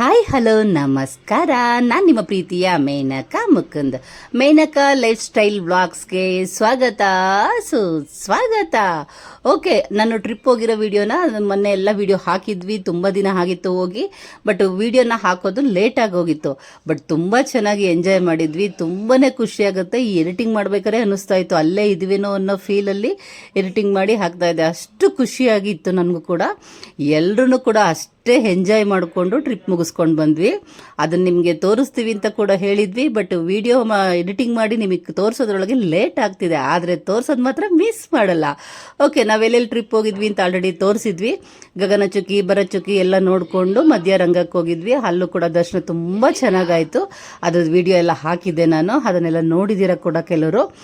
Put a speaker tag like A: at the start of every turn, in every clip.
A: Hi hello ನಮಸ್ಕಾರ. ನಾನು ನಿಮ್ಮ ಪ್ರೀತಿಯ ಮೇನಕಾ ಮುಕುಂದ್. ಮೇನಕಾ ಲೈಫ್ ಸ್ಟೈಲ್ ವ್ಲಾಗ್ಸ್ಗೆ ಸ್ವಾಗತ. ಸುಸ್ವಾಗತ. ಓಕೆ ನಾನು ಟ್ರಿಪ್ ಹೋಗಿರೋ ವಿಡಿಯೋನ ಮೊನ್ನೆ ಎಲ್ಲ ವಿಡಿಯೋ ಹಾಕಿದ್ವಿ. ತುಂಬ ದಿನ ಆಗಿತ್ತು ಹೋಗಿ. ಬಟ್ ವಿಡಿಯೋನ ಹಾಕೋದು ಲೇಟಾಗಿ ಹೋಗಿತ್ತು. ಬಟ್ ತುಂಬ ಚೆನ್ನಾಗಿ ಎಂಜಾಯ್ ಮಾಡಿದ್ವಿ. ತುಂಬಾ ಖುಷಿಯಾಗುತ್ತೆ ಈ ಎಡಿಟಿಂಗ್ ಮಾಡ್ಬೇಕಾದ್ರೆ ಅನ್ನಿಸ್ತಾ ಇತ್ತು. ಅಲ್ಲೇ ಇದ್ವೇನೋ ಅನ್ನೋ ಫೀಲಲ್ಲಿ ಎಡಿಟಿಂಗ್ ಮಾಡಿ ಹಾಕ್ತಾ ಇದ್ದೆ. ಅಷ್ಟು ಖುಷಿಯಾಗಿತ್ತು ನನಗೂ ಕೂಡ. ಎಲ್ಲರೂ ಕೂಡ ಅಷ್ಟೇ ಎಂಜಾಯ್ ಮಾಡಿಕೊಂಡು ಟ್ರಿಪ್ ಮುಗಿಸ್ಕೊಂಡು ಬಂದ್ವಿ. ಅದನ್ನು ನಿಮಗೆ ತೋರಿಸ್ತೀವಿ ಅಂತ ಕೂಡ ಹೇಳಿದ್ವಿ ಬಟ್ ವಿಡಿಯೋ ಎಡಿಟಿಂಗ್ ಮಾಡಿ ನಿಮಗೆ ತೋರಿಸೋದ್ರೊಳಗೆ ಲೇಟ್ ಆಗ್ತಿದೆ. ಆದರೆ ತೋರಿಸೋದು ಮಾತ್ರ ಮಿಸ್ ಮಾಡಲ್ಲ. ಓಕೆ ನಾವೆಲ್ಲೆಲ್ಲಿ ಟ್ರಿಪ್ ಹೋಗಿದ್ವಿ ಅಂತ ಆಲ್ರೆಡಿ ತೋರಿಸಿದ್ವಿ. ಗಗನಚುಕ್ಕಿ, ಭರಚುಕ್ಕಿ ಎಲ್ಲ ನೋಡಿಕೊಂಡು ಮಧ್ಯ ರಂಗಕ್ಕೆ ಹೋಗಿದ್ವಿ. ಅಲ್ಲೂ ಕೂಡ ದರ್ಶನ ತುಂಬ ಚೆನ್ನಾಗಾಯಿತು. ಅದ್ರದ್ದು ವಿಡಿಯೋ ಎಲ್ಲ ಹಾಕಿದ್ದೆ ನಾನು. ಅದನ್ನೆಲ್ಲ ನೋಡಿದ್ದೀರ ಕೂಡ ಕೆಲವರು.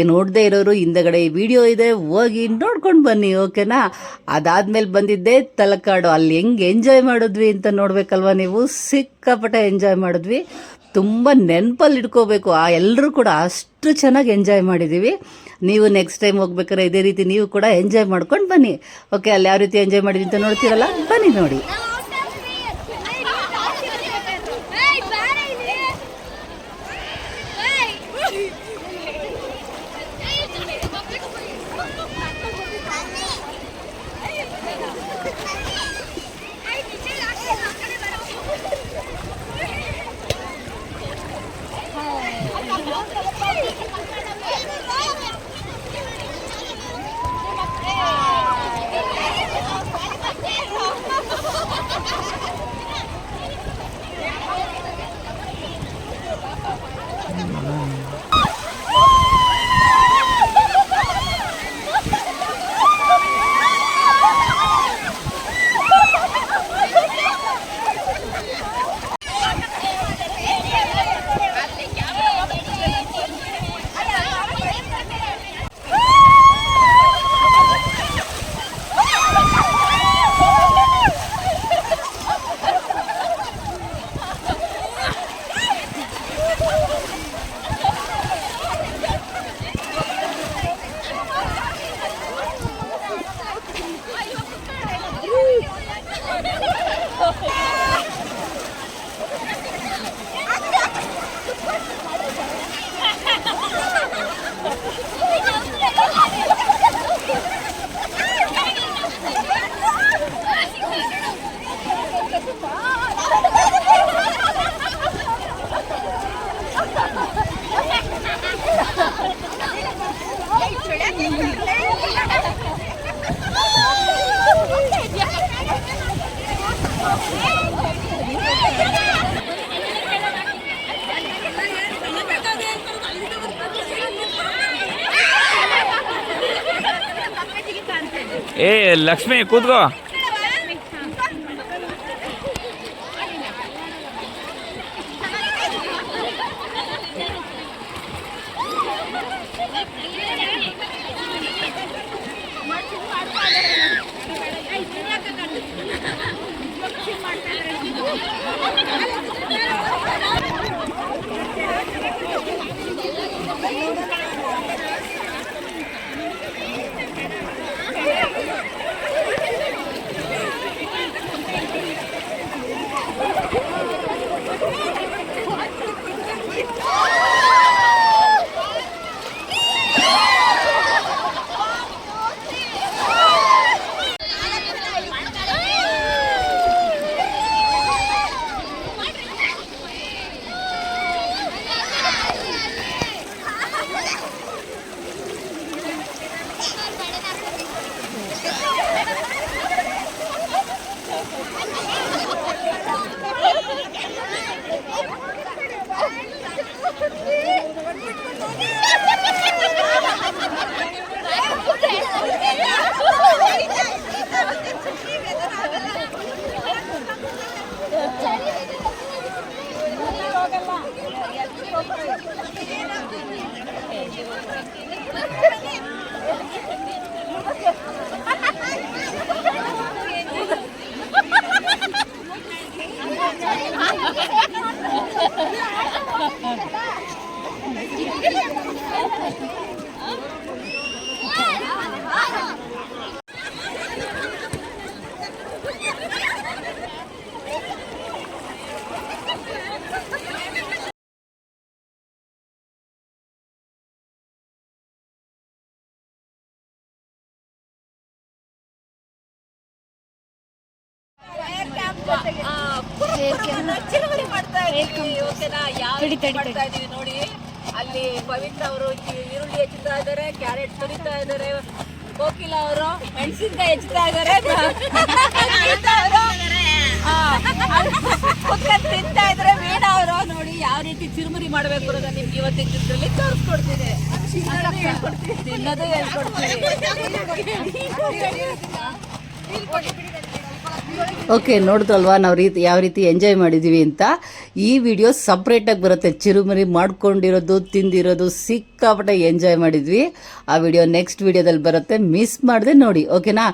A: ನೋಡದೇ ಇರೋರು ಹಿಂದಗಡೆ ವಿಡಿಯೋ ಇದೆ, ಹೋಗಿ ನೋಡ್ಕೊಂಡು ಬನ್ನಿ, ಓಕೆನಾ? ಅದಾದ್ಮೇಲೆ ಬಂದಿದ್ದೆ ತಲಕಾಡು. ಅಲ್ಲಿ ಹೆಂಗೆ ಎಂಜಾಯ್ ಮಾಡಿದ್ವಿ ಅಂತ ನೋಡ್ಬೇಕಲ್ವಾ ನೀವು? ಸಿಕ್ಕಾಪಟ್ಟೆ ಎಂಜಾಯ್ ಮಾಡಿದ್ವಿ. ತುಂಬ ನೆನಪಲ್ಲಿ ಇಟ್ಕೋಬೇಕು. ಆ ಎಲ್ಲರೂ ಕೂಡ ಅಷ್ಟು ಚೆನ್ನಾಗಿ ಎಂಜಾಯ್ ಮಾಡಿದ್ದೀವಿ ನೀವು ನೆಕ್ಸ್ಟ್ ಟೈಮ್ ಹೋಗ್ಬೇಕಾದ್ರೆ ಇದೇ ರೀತಿ ನೀವು ಕೂಡ ಎಂಜಾಯ್ ಮಾಡ್ಕೊಂಡು ಬನ್ನಿ. ಓಕೆ, ಅಲ್ಲಿ ಯಾವ ರೀತಿ ಎಂಜಾಯ್ ಮಾಡಿದ್ವಿ ಅಂತ ನೋಡ್ತೀರಲ್ಲ? ಬನ್ನಿ ನೋಡಿ.
B: ಏ ಲಕ್ಷ್ಮಿ ಕೂತ್ಕೋ.
C: Gracias. ಮಾಡ್ತಾ ಇದೀವಿ ನೋಡಿ. ಅಲ್ಲಿ ಪವಿತ್ರ ಅವರು ಈರುಳ್ಳಿ ಹೆಚ್ಚುತ್ತಾ ಇದ್ದಾರೆ ಕ್ಯಾರೆಟ್ ತುರಿತಾ ಇದ್ದಾರೆ. ಕೋಕಿಲ ಅವರು ಮೆಣಸಿನ್ಕಾಯಿ ಹೆಚ್ಚುತ್ತಾ ಇದ್ದಾರೆ. ತಿಂತಾ ಇದ್ರೆ ವೀಣಾ ಅವರು ನೋಡಿ ಯಾವ ರೀತಿ ಚಿರುಮುರಿ ಮಾಡ್ಬೇಕು ಅನ್ನೋದನ್ನ ನಿಮ್ಗೆ ಇವತ್ತಿನ ಚಿತ್ರದಲ್ಲಿ ತೋರಿಸ್ಕೊಡ್ತೀನಿ. ತಿನ್ನೋದು
A: ಓಕೆ ನೋಡಿದ್ರಲ್ವಾ ನಾವು ರೀತಿ, ಯಾವ ರೀತಿ ಎಂಜಾಯ್ ಮಾಡಿದ್ದೀವಿ ಅಂತ. ಈ ವಿಡಿಯೋ ಸಪ್ರೇಟಾಗಿ ಬರುತ್ತೆ. ಚಿರುಮರಿ ಮಾಡ್ಕೊಂಡಿರೋದು, ತಿಂದಿರೋದು, ಸಿಕ್ಕಾಪಟ್ಟೆ ಎಂಜಾಯ್ ಮಾಡಿದ್ವಿ. ಆ ವಿಡಿಯೋ ನೆಕ್ಸ್ಟ್ ವಿಡಿಯೋದಲ್ಲಿ ಬರುತ್ತೆ. ಮಿಸ್ ಮಾಡದೆ ನೋಡಿ ಓಕೆನಾ